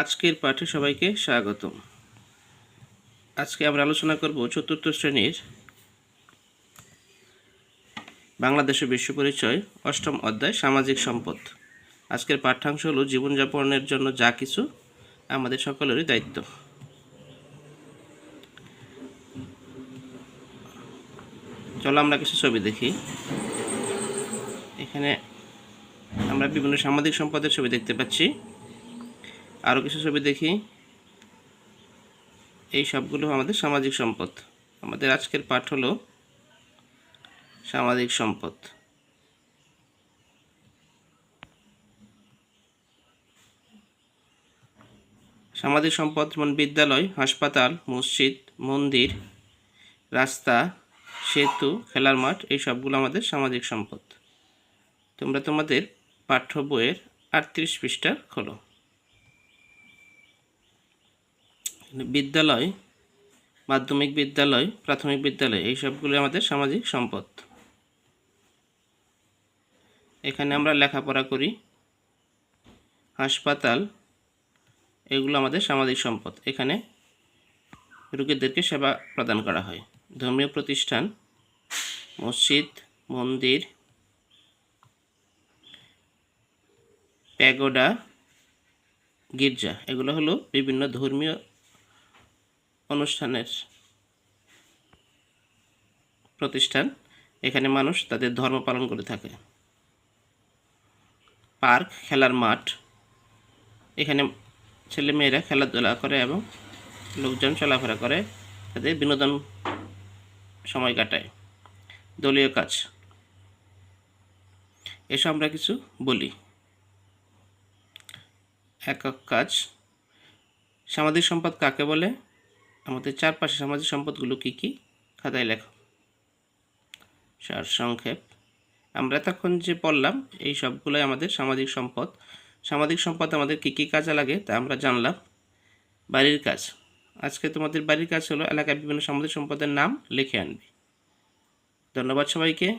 আজকের পাঠে সবাইকে স্বাগতম। আজকে আমরা আলোচনা করব চতুর্থ শ্রেণির বাংলাদেশের বিশ্ব পরিচয় অষ্টম অধ্যায় সামাজিক সম্পদ। আজকের পাঠ্যাংশ হলো জীবনযাপনের জন্য যা কিছু আমাদের সকলেরই দায়িত্ব। চলো আমরা কিছু ছবি দেখি। এখানে আমরা বিভিন্ন সামাজিক সম্পদের ছবি দেখতে পাচ্ছি। আরও কিছু ছবি দেখি। এই সবগুলো আমাদের সামাজিক সম্পদ। আমাদের আজকের পাঠ হলো সামাজিক সম্পদ। সামাজিক সম্পদ যেমন বিদ্যালয়, হাসপাতাল, মসজিদ, মন্দির, রাস্তা, সেতু, খেলার মাঠ, এই সবগুলো আমাদের সামাজিক সম্পদ। তোমরা তোমাদের পাঠ্য বইয়ের আটত্রিশ পৃষ্ঠা খোলো। বিদ্যালয়, মাধ্যমিক বিদ্যালয়, প্রাথমিক বিদ্যালয়, এই সবগুলো আমাদের সামাজিক সম্পদ। এখানে আমরা লেখাপড়া করি, হাসপাতাল, এগুলো আমাদের সামাজিক সম্পদ। এখানে রোগীদেরকে সেবা প্রদান করা হয়। ধর্মীয় প্রতিষ্ঠান, মসজিদ, মন্দির, প্যাগোডা, গির্জা, এগুলো হলো বিভিন্ন ধর্মীয় অনুষ্ঠানের প্রতিষ্ঠান। এখানে মানুষ তাদের ধর্ম পালন করে থাকে। পার্ক, খেলার মাঠ। এখানে ছেলে মেয়েরা খেলাধুলা করে এবং লোকজন চলাফেরা করে, তাদের বিনোদন সময় কাটায়। দলীয় কাজ। এসব আমরা কিছু বলি। একক কাজ। সামাজিক সম্পদ কাকে বলে? আমাদের চারপাশে সামাজিক সম্পদগুলো কী কী? খাতায় লেখো। সার সংক্ষেপ আমরা এতক্ষণ যে পড়লাম, এই সবগুলোই আমাদের সামাজিক সম্পদ। সামাজিক সম্পদ আমাদের কী কী কাজে লাগে তা আমরা জানলাম। বাড়ির কাজ। আজকে তোমাদের বাড়ির কাজ হলো এলাকায় বিভিন্ন সামাজিক সম্পদের নাম লিখে আনবে। ধন্যবাদ সবাইকে।